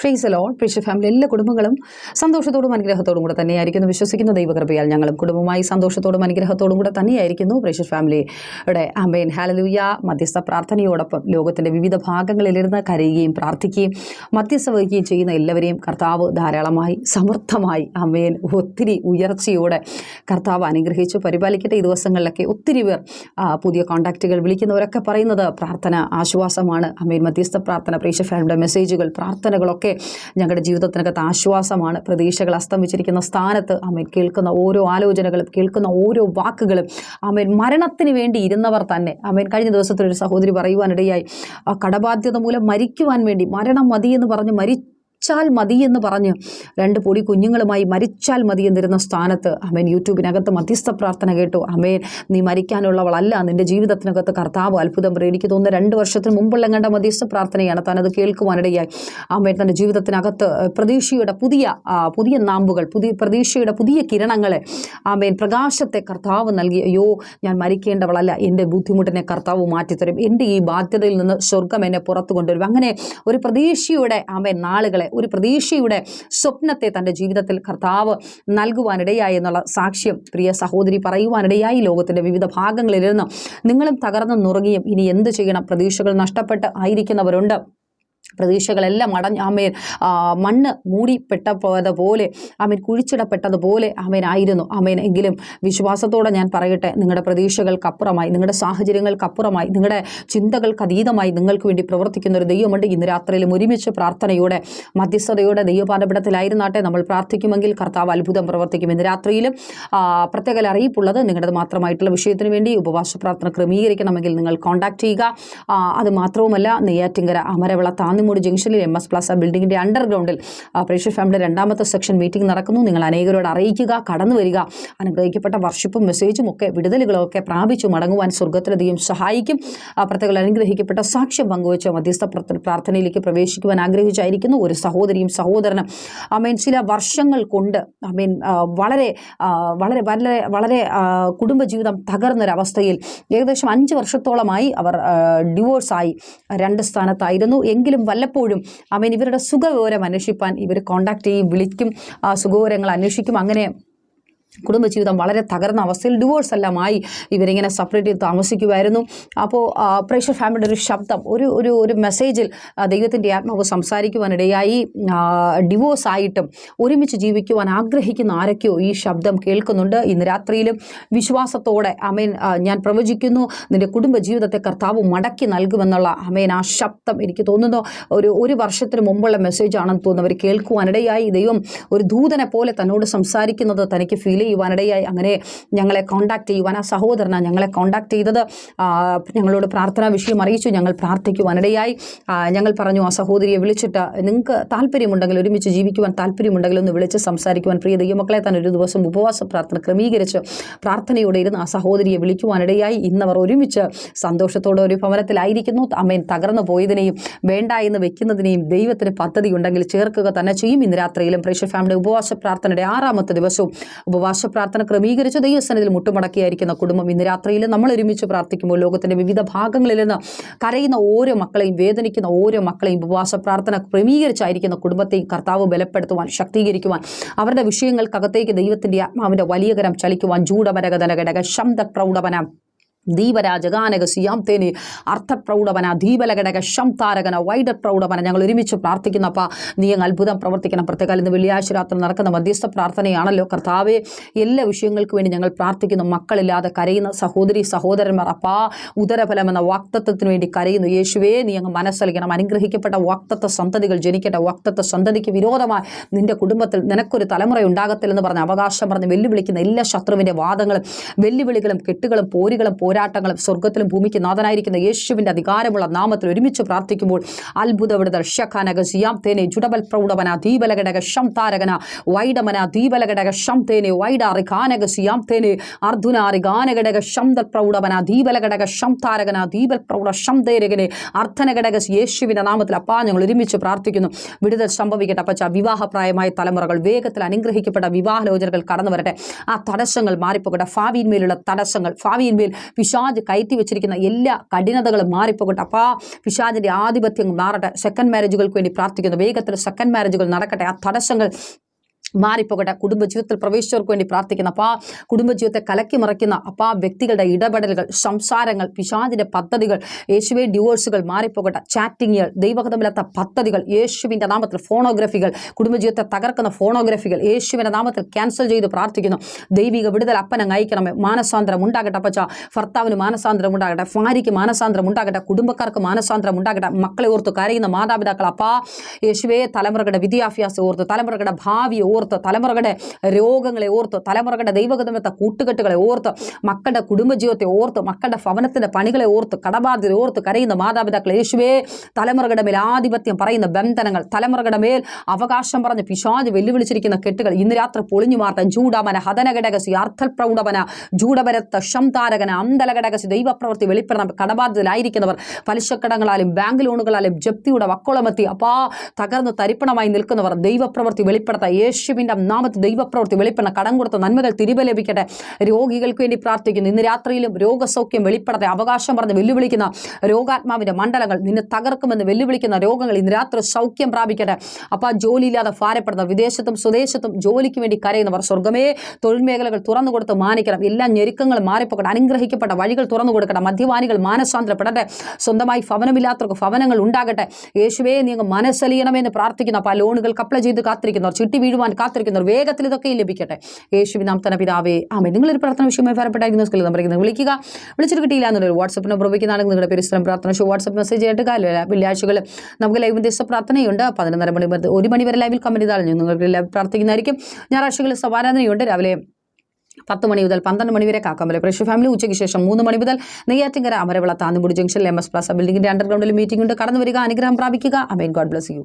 ഫ്രീസലോ പ്രിഷ family എല്ലാ കുടുംബങ്ങളും സന്തോഷത്തോടും അനുഗ്രഹത്തോടും കൂടെ തന്നെയായിരിക്കുന്നു. വിശ്വസിക്കുന്ന ദൈവകൃപയാൽ ഞങ്ങളും കുടുംബമായി സന്തോഷത്തോടും അനുഗ്രഹത്തോടും കൂടെ തന്നെയായിരിക്കുന്നു. പ്രിഷ ഫാമിലിയുടെ അമ്പയൻ ഹാലലൂയ മധ്യസ്ഥ പ്രാർത്ഥനയോടൊപ്പം ലോകത്തിന്റെ വിവിധ ഭാഗങ്ങളിലിരുന്ന് കരയുകയും പ്രാർത്ഥിക്കുകയും മധ്യസ്ഥ വഹിക്കുകയും ചെയ്യുന്ന എല്ലാവരെയും കർത്താവ് ധാരാളമായി സമർത്ഥമായി അമ്മയൻ ഒത്തിരി ഉയർച്ചയോടെ കർത്താവ് അനുഗ്രഹിച്ചു. പരിപാലിക്കട്ടെ ഈ ദിവസങ്ങളിലൊക്കെ ഒത്തിരി പേർ പുതിയ കോൺടാക്റ്റുകൾ വിളിക്കുന്നവരൊക്കെ പറയുന്നത് പ്രാർത്ഥന ആശ്വാസമാണ്. അമ്മയൻ മധ്യസ്ഥ പ്രാർത്ഥന പ്രീഷ ഫാമിലിയുടെ മെസ്സേജുകൾ പ്രാർത്ഥനകളൊക്കെ ഞങ്ങളുടെ ജീവിതത്തിനകത്ത് ആശ്വാസമാണ്. പ്രതീക്ഷകൾ അസ്തമിച്ചിരിക്കുന്ന സ്ഥാനത്ത് അമ്മൻ കേൾക്കുന്ന ഓരോ ആലോചനകളും കേൾക്കുന്ന ഓരോ വാക്കുകളും അമ്മൻ മരണത്തിന് വേണ്ടി ഇരുന്നവർ തന്നെ. അമ്മൻ കഴിഞ്ഞ ദിവസത്തിൽ ഒരു സഹോദരി പറയുവാനിടയായി ആ കടബാധ്യത മൂലം മരിക്കുവാൻ വേണ്ടി മരണം മതിയെന്ന് പറഞ്ഞ് മരി മരിച്ചാൽ മതി എന്ന് പറഞ്ഞ് രണ്ട് പൊടി കുഞ്ഞുങ്ങളുമായി മരിച്ചാൽ മതി എന്നിരുന്ന സ്ഥാനത്ത് അമേൻ യൂട്യൂബിനകത്ത് മധ്യസ്ഥ പ്രാർത്ഥന കേട്ടു. അമേൻ നീ മരിക്കാനുള്ളവളല്ല നിന്റെ ജീവിതത്തിനകത്ത് കർത്താവ് അത്ഭുതം. എനിക്ക് തോന്നുന്നു രണ്ട് വർഷത്തിന് മുമ്പുള്ള കണ്ട മധ്യസ്ഥ പ്രാർത്ഥനയാണ് താനത് കേൾക്കുവാനിടയായി. അമേൻ തന്റെ ജീവിതത്തിനകത്ത് പ്രതീക്ഷയുടെ പുതിയ പുതിയ നാമ്പുകൾ പുതിയ പ്രതീക്ഷയുടെ പുതിയ കിരണങ്ങളെ ആമേൻ പ്രകാശത്തെ കർത്താവ് നൽകി. അയ്യോ ഞാൻ മരിക്കേണ്ടവളല്ല എന്റെ ബുദ്ധിമുട്ടിനെ കർത്താവ് മാറ്റിത്തരും. എന്റെ ഈ ബാധ്യതയിൽ നിന്ന് സ്വർഗം എന്നെ പുറത്തു കൊണ്ടുവരും അങ്ങനെ ഒരു പ്രതീക്ഷയുടെ ആമേൻ നാളുകളെ ഒരു പ്രതീക്ഷയുടെ സ്വപ്നത്തെ തന്റെ ജീവിതത്തിൽ കർത്താവ് നൽകുവാനിടയായി എന്നുള്ള സാക്ഷ്യം പ്രിയ സഹോദരി പറയുവാനിടയായി ലോകത്തിന്റെ വിവിധ ഭാഗങ്ങളിലിരുന്ന് നിങ്ങളും തകർന്നു നുറുങ്ങിയും ഇനി എന്ത് ചെയ്യണം? പ്രതീക്ഷകൾ നഷ്ടപ്പെട്ട് ആയിരിക്കുന്നവരുണ്ട്. പ്രതീക്ഷകളെല്ലാം അടഞ്ഞ് ആമേൻ മണ്ണ് മൂടിപ്പെട്ട പോലെ ആമേൻ കുഴിച്ചിടപ്പെട്ടതുപോലെ ആമേൻ ആയിരുന്നു. ആമേൻ. എങ്കിലും വിശ്വാസത്തോടെ ഞാൻ പറയട്ടെ നിങ്ങളുടെ പ്രതീക്ഷകൾക്കപ്പുറമായി നിങ്ങളുടെ സാഹചര്യങ്ങൾക്കപ്പുറമായി നിങ്ങളുടെ ചിന്തകൾക്ക് അതീതമായി നിങ്ങൾക്ക് വേണ്ടി പ്രവർത്തിക്കുന്ന ഒരു ദൈവമുണ്ട്. ഇന്ന് രാത്രിയിലും ഒരുമിച്ച് പ്രാർത്ഥനയോടെ മധ്യസ്ഥതയോടെ ദൈവപാഠപീഠത്തിലായിരുന്നാട്ടെ നമ്മൾ പ്രാർത്ഥിക്കുമെങ്കിൽ കർത്താവ് അത്ഭുതം പ്രവർത്തിക്കും. ഇന്ന് രാത്രിയിലും പ്രത്യേക അറിയിപ്പുള്ളത് നിങ്ങളുടെ മാത്രമായിട്ടുള്ള വിഷയത്തിന് വേണ്ടി ഉപവാസ പ്രാർത്ഥന ക്രമീകരിക്കണമെങ്കിൽ നിങ്ങൾ കോൺടാക്ട് ചെയ്യുക. അത് മാത്രവുമല്ല നെയ്യാറ്റിങ്കര അമരവിള താന്നിമൂട് ജംഗ്ഷനിൽ എം എസ് പ്ലാസ ബിൽഡിംഗിന്റെ അണ്ടർഗ്രൗണ്ടിൽ പ്രേക്ഷക ഫാമിലി രണ്ടാമത്തെ സെക്ഷൻ മീറ്റിംഗ് നടക്കുന്നു. നിങ്ങൾ അനേകരോട് അറിയിക്കുക കടന്നു വരിക. അനുഗ്രഹിക്കപ്പെട്ട വർഷിപ്പും മെസ്സേജും ഒക്കെ വിടുതലുകളൊക്കെ പ്രാപിച്ചു മടങ്ങുവാൻ സ്വർഗത്തിലധികം സഹായിക്കും. പ്രത്യേക അനുഗ്രഹിക്കപ്പെട്ട സാക്ഷ്യം പങ്കുവച്ച മധ്യസ്ഥ പ്രാർത്ഥനയിലേക്ക് പ്രവേശിക്കുവാൻ ആഗ്രഹിച്ചായിരിക്കുന്നു. ഒരു സഹോദരിയും സഹോദരനും അമേൻ ചില വർഷങ്ങൾ കൊണ്ട് അമേൻ വളരെ വളരെ വളരെ വളരെ കുടുംബജീവിതം തകർന്നൊരവസ്ഥയിൽ ഏകദേശം അഞ്ച് വർഷത്തോളമായി അവർ ഡിവോഴ്സായി. രണ്ട് സ്ഥാനത്തായിരുന്നു. എങ്കിലും വല്ലപ്പോഴും അവൻ ഇവരുടെ സുഖവിവരം അന്വേഷിപ്പാൻ ഇവർ കോണ്ടാക്ട് ചെയ്യും വിളിക്കും സുഖവിവരങ്ങൾ അന്വേഷിക്കും അങ്ങനെ കുടുംബജീവിതം വളരെ തകർന്ന അവസ്ഥയിൽ ഡിവോഴ്സ് ആയി ഇവരിങ്ങനെ സെപ്പറേറ്റ് ചെയ്ത് താമസിക്കുമായിരുന്നു അപ്പോൾ പ്രേഷർ ഫാമിലിയുടെ ഒരു ശബ്ദം ഒരു ഒരു ഒരു മെസ്സേജിൽ ദൈവത്തിന്റെ ആത്മാവ് സംസാരിക്കുവാനിടയായി ഡിവോഴ്സ് ആയിട്ടും ഒരുമിച്ച് ജീവിക്കുവാൻ ആഗ്രഹിക്കുന്ന ആരൊക്കെയോ ഈ ശബ്ദം കേൾക്കുന്നുണ്ട്. ഇന്ന് രാത്രിയിലും വിശ്വാസത്തോടെ അമേൻ ഞാൻ പ്രവചിക്കുന്നു നിന്റെ കുടുംബജീവിതത്തെ കർത്താവ് മടക്കി നൽകുമെന്നുള്ള അമേൻ ആ ശബ്ദം എനിക്ക് തോന്നുന്നു. ഒരു ഒരു വർഷത്തിന് മുമ്പുള്ള മെസ്സേജാണെന്ന് തോന്നുന്നു. അവർ കേൾക്കുവാനിടയായി ദൈവം ഒരു ദൂതനെ പോലെ തന്നോട് സംസാരിക്കുന്നത് തനിക്ക് ഫീൽ ചെയ്യുവാനിടയായി. അങ്ങനെ ഞങ്ങളെ കോണ്ടാക്ട് ചെയ്യുവാൻ ആ സഹോദരനാണ് ഞങ്ങളെ കോണ്ടാക്ട് ചെയ്തത്. ഞങ്ങളോട് പ്രാർത്ഥനാ വിഷയം അറിയിച്ചു. ഞങ്ങൾ പ്രാർത്ഥിക്കുവാനിടയായി. ഞങ്ങൾ പറഞ്ഞു ആ സഹോദരിയെ വിളിച്ചിട്ട് നിങ്ങൾക്ക് താല്പര്യമുണ്ടെങ്കിൽ ഒരുമിച്ച് ജീവിക്കുവാൻ താല്പര്യമുണ്ടെങ്കിൽ ഒന്ന് വിളിച്ച് സംസാരിക്കുവാൻ പ്രിയ ദൈവമക്കളെ. തന്നെ ഒരു ദിവസം ഉപവാസ പ്രാർത്ഥന ക്രമീകരിച്ച് പ്രാർത്ഥനയോടെ ഇരുന്ന് ആ സഹോദരിയെ വിളിക്കുവാനിടയായി. ഇന്നവർ ഒരുമിച്ച് സന്തോഷത്തോടെ ഒരു ഭവനത്തിലായിരിക്കുന്നു. അമ്മേൻ തകർന്നു പോയതിനെയും വേണ്ട എന്ന് വെക്കുന്നതിനെയും ദൈവത്തിന് പദ്ധതി ഉണ്ടെങ്കിൽ ചേർക്കുക തന്നെ ചെയ്യും. ഇന്ന് രാത്രിയിലും പ്രേക്ഷ ഫാമിലി ഉപവാസ പ്രാർത്ഥനയുടെ ആറാമത്തെ ദിവസവും ഉപവാസ പ്രാർത്ഥന ക്രമീകരിച്ച് ദൈവസനത്തിൽ മുട്ടുമടക്കിയായിരിക്കുന്ന കുടുംബം ഇന്ന് രാത്രിയിൽ നമ്മൾ ഒരുമിച്ച് പ്രാർത്ഥിക്കുമ്പോൾ ലോകത്തിന്റെ വിവിധ ഭാഗങ്ങളിൽ നിന്ന് കരയുന്ന ഓരോ മക്കളെയും വേദനിക്കുന്ന ഓരോ മക്കളെയും ഉപവാസ പ്രാർത്ഥന ക്രമീകരിച്ചായിരിക്കുന്ന കുടുംബത്തെയും കർത്താവ് ബലപ്പെടുത്തുവാൻ ശക്തീകരിക്കുവാൻ അവരുടെ വിഷയങ്ങൾക്കകത്തേക്ക് ദൈവത്തിന്റെ ആത്മാവിന്റെ വലിയ കരം ചലിക്കുവാൻ ജൂഡമരകതനകടക ശബ്ദ പ്രൗഢവന ദീപരാജഗാനക സിയാംതേനി അർത്ഥപ്രൗഢവന ദീപലഘടക ശംതാരകന വൈഡ പ്രൗഢവന ഞങ്ങൾ ഒരുമിച്ച് പ്രാർത്ഥിക്കുന്നപ്പ നീ അങ്ങ് അത്ഭുതം പ്രവർത്തിക്കണം. പ്രത്യേകം ഇന്ന് വെള്ളിയാഴ്ച രാത്രി നടക്കുന്ന മധ്യസ്ഥ പ്രാർത്ഥനയാണല്ലോ കർത്താവെ. എല്ലാ വിഷയങ്ങൾക്ക് വേണ്ടി ഞങ്ങൾ പ്രാർത്ഥിക്കുന്നു. മക്കളില്ലാതെ കരയുന്ന സഹോദരി സഹോദരന്മാർ അപ്പാ ഉദരഫലം എന്ന വാക്തത്വത്തിന് വേണ്ടി കരയുന്നു. യേശുവേ നീ അങ്ങ് മനസ്സലിക്കണം. അനുഗ്രഹിക്കപ്പെട്ട വാക്തത്വ സന്തതികൾ ജനിക്കട്ടെ. വാക്തത്വ സന്തതിക്ക് വിരോധമായി നിന്റെ കുടുംബത്തിൽ നിനക്കൊരു തലമുറ ഉണ്ടാകത്തില്ലെന്ന് പറഞ്ഞ് അവകാശം പറഞ്ഞ് വെല്ലുവിളിക്കുന്ന എല്ലാ ശത്രുവിന്റെ വാദങ്ങളും വെല്ലുവിളികളും കെട്ടുകളും പോരുകളും പോരാട്ടങ്ങളും സ്വർഗത്തിലും ഭൂമിക്ക് നാഥനായിരിക്കുന്ന യേശുവിന്റെ അധികാരമുള്ള നാമത്തിൽ ഒരുമിച്ച് പ്രാർത്ഥിക്കുമ്പോൾ അത്ഭുത വിടുതൽ ഷഖാനക സിയാം തേനെ ജുഡബൽ പ്രൗഢവന ദീപലഘടക ഷം താരകന വൈഡമന ദീപലഘടക ഷം തേനെ വൈഡാറി ഖാനക സിയാം തേനെ അർദ്ധുനാറി ഗാനഘടക ശംദൽ പ്രൗഢവന ദീപലഘടക ഷം താരകന ദീപൽ പ്രൗഢ ഷം തേരകനെ അർത്ഥനഘടക യേശുവിന്റെ നാമത്തിൽ അപ്പാ ഞങ്ങൾ ഒരുമിച്ച് പ്രാർത്ഥിക്കുന്നു. വിടുതൽ സംഭവിക്കട്ടെ അപ്പച്ച വിവാഹപ്രായമായ തലമുറകൾ വേഗത്തിൽ അനുഗ്രഹിക്കപ്പെട്ട വിവാഹലോചനകൾ കടന്നു വരട്ടെ ആ തടസ്സങ്ങൾ മാറിപ്പോകട്ടെ. ഭാവിയിന്മേലുള്ള തടസ്സങ്ങൾ ഭാവിയിന്മേൽ പിശാജ് കയറ്റി വെച്ചിരിക്കുന്ന എല്ലാ കഠിനതകളും മാറിപ്പോകട്ടെ. അപ്പാ പിശാജിന്റെ ആധിപത്യം മാറട്ടെ. സെക്കൻഡ് മാരേജുകൾക്ക് വേണ്ടി പ്രാർത്ഥിക്കുന്നു. വേഗത്തിൽ സെക്കൻഡ് മാരേജുകൾ നടക്കട്ടെ. ആ തടസ്സങ്ങൾ മാറിപ്പോകട്ടെ. കുടുംബജീവിതത്തിൽ പ്രവേശിച്ചവർക്ക് വേണ്ടി പ്രാർത്ഥിക്കുന്ന. അപ്പാ കുടുംബജീവിതത്തെ കലക്കി മറിക്കുന്ന ആ വ്യക്തികളുടെ ഇടപെടലുകൾ സംസാരങ്ങൾ പിശാദിന്റെ പദ്ധതികൾ യേശുവെ ഡിവോഴ്സുകൾ മാറിപ്പോകട്ടെ. ചാറ്റിങ്ങുകൾ ദൈവഹിതമില്ലാത്ത പദ്ധതികൾ യേശുവിന്റെ നാമത്തിൽ ഫോണോഗ്രഫികൾ കുടുംബജീവിതത്തെ തകർക്കുന്ന ഫോണോഗ്രഫികൾ യേശുവിന്റെ നാമത്തിൽ ക്യാൻസൽ ചെയ്ത് പ്രാർത്ഥിക്കുന്നു. ദൈവിക വിടുതൽ അപ്പനെ അയക്കണമേ. മാനസാന്തരം ഉണ്ടാകട്ടെ അപ്പച്ച. ഭർത്താവിന് മാനസാന്തരം ഉണ്ടാകട്ടെ. ഭാര്യയ്ക്ക് മാനസാന്തരം ഉണ്ടാകട്ടെ. കുടുംബക്കാർക്ക് മാനസാന്തരം ഉണ്ടാകട്ടെ. മക്കളെ ഓർത്ത് കരയുന്ന മാതാപിതാക്കൾ അപ്പാ യേശുവേ തലമുറകളുടെ വിദ്യാഭ്യാസം ഓർത്ത് തലമുറകളുടെ ഭാവി ഓർത്ത് തലമുറകളുടെ രോഗങ്ങളെ ഓർത്ത് തലമുറകളുടെ ദൈവഗതമത്തെ കൂട്ടുകെട്ടുകളെ ഓർത്ത് മക്കളുടെ കുടുംബജീവിതത്തെ ഓർത്ത് മക്കളുടെ ഭവനത്തിന്റെ പണികളെ ഓർത്ത് കടബാധ്യത ഓർത്ത് കരയുന്ന മാതാപിതാക്കൾ യേശുവേ തലമുറകളുടെ മേൽ ആധിപത്യം പറയുന്ന ബന്ധനങ്ങൾ തലമുറകളുടെ മേൽ അവകാശം പറഞ്ഞ് പിശാജ് വെല്ലുവിളിച്ചിരിക്കുന്ന കെട്ടുകൾ ഇന്ന് രാത്രി പൊളിഞ്ഞു മാർത്ത ജൂഡാമന ഹതനഘടകസി അർത്ഥപ്രൗഢമന ജൂഡപരത്ത ശംതാരകന അന്തലഘടകസി ദൈവപ്രവൃത്തി വെളിപ്പെടണം കടബാധ്യതയിലായിരിക്കുന്നവർ പലിശക്കടങ്ങളാലും ബാങ്ക് ലോണുകളാലും ജപ്തിയുടെ വക്കോളമെത്തി അപ്പാ തകർന്ന് തരിപ്പണമായി നിൽക്കുന്നവർ ദൈവപ്രവൃത്തി വെളിപ്പെടുത്ത യേശുവിന്റെ നാമത്തിൽ ദൈവപ്രവൃത്തി വെളിപ്പെടണം കടം കൊടുത്ത നന്മകൾ തിരികെ ലഭിക്കട്ടെ. രോഗികൾക്ക് വേണ്ടി പ്രാർത്ഥിക്കുന്നു. ഇന്ന് രാത്രിയിലും രോഗസൗഖ്യം വെളിപ്പെടട്ടെ. അവകാശം പറഞ്ഞ് വെല്ലുവിളിക്കുന്ന രോഗാത്മാവിന്റെ മണ്ഡലങ്ങൾ നിന്നെ തകർക്കുമെന്ന് വെല്ലുവിളിക്കുന്ന രോഗങ്ങൾ ഇന്ന് രാത്രി സൗഖ്യം പ്രാപിക്കട്ടെ. അപ്പോൾ ജോലിയില്ലാതെ ഭാരപ്പെടുന്ന വിദേശത്തും സ്വദേശത്തും ജോലിക്ക് വേണ്ടി കരയുന്നവർ സ്വർഗമേ തൊഴിൽ മേഖലകൾ തുറന്നു കൊടുത്ത് മാനിക്കണം. എല്ലാ ഞെരുക്കങ്ങളും മാറിപ്പോകട്ടെ. അനുഗ്രഹിക്കപ്പെട്ട വഴികൾ തുറന്നു കൊടുക്കട്ടെ. മദ്യപാനികൾ മാനസാന്തരപ്പെടട്ടെ. സ്വന്തമായി ഭവനമില്ലാത്തവർക്ക് ഭവനങ്ങൾ ഉണ്ടാകട്ടെ. യേശുവേ നീ അങ്ങ് മനസ്സലിയണമെന്ന് പ്രാർത്ഥിക്കുന്നു. അപ്പോൾ ആ ലോണുകൾക്ക് അപ്ലൈ ചെയ്ത് കാത്തിരിക്കുന്നവർ ചിട്ടി വീഴുവാൻ കാത്തിരിക്കുന്നവർ വേഗത്തിൽ ഇതൊക്കെ ലഭിക്കട്ടെ. യേശുവി നാം തന്നെ പിതാവേ ആമേ നിങ്ങളൊരു പ്രാർത്ഥന വിഷയമായി ഫലപ്പെട്ടായിരിക്കുന്ന നമ്പർ വിളിക്കുക. വിളിച്ചിട്ട് കിട്ടിയില്ല എന്നുള്ളൊരു വാട്സപ്പ് നമ്പർ ഉപയോഗിക്കുന്നതാണെങ്കിൽ നിങ്ങളുടെ പേര് സ്ഥലം പ്രാർത്ഥന ഷോ വാട്സപ്പ് മെസ്സേജ് ആയിട്ട് കാലം വെള്ളിയാഴ്ചകൾ നമുക്ക് ലൈവ് ദിവസ പ്രാർത്ഥനയുണ്ട്. പതിനൊന്നര മണി ഒരു മണി വരെ ലൈവിൽ കമന്റ് ചെയ്താലും നിങ്ങൾക്ക് പ്രാർത്ഥിക്കുന്നതായിരിക്കും. ഞായറാഴ്ചകളിൽ സമാരാധനയുണ്ട്. രാവിലെ പത്ത് മണി മുതൽ പന്ത്രണ്ട് മണി വരെ കാക്കാമല പ്രഷ്യ ഫാമിലി ഉച്ചയ്ക്ക് ശേഷം മൂന്ന് മണി മുതൽ നെയ്യാറ്റിങ്കര അമരവിള താന്നിമുടി ജംഗ്ഷനിൽ എം എസ് പ്ലാസ ബിൽഡിംഗിന്റെ അണ്ടർഗ്രൗണ്ടിൽ മീറ്റിംഗ് ഉണ്ട്. കടന്നു വരിക അനുഗ്രഹം പ്രാപിക്കുക. Amen God bless you.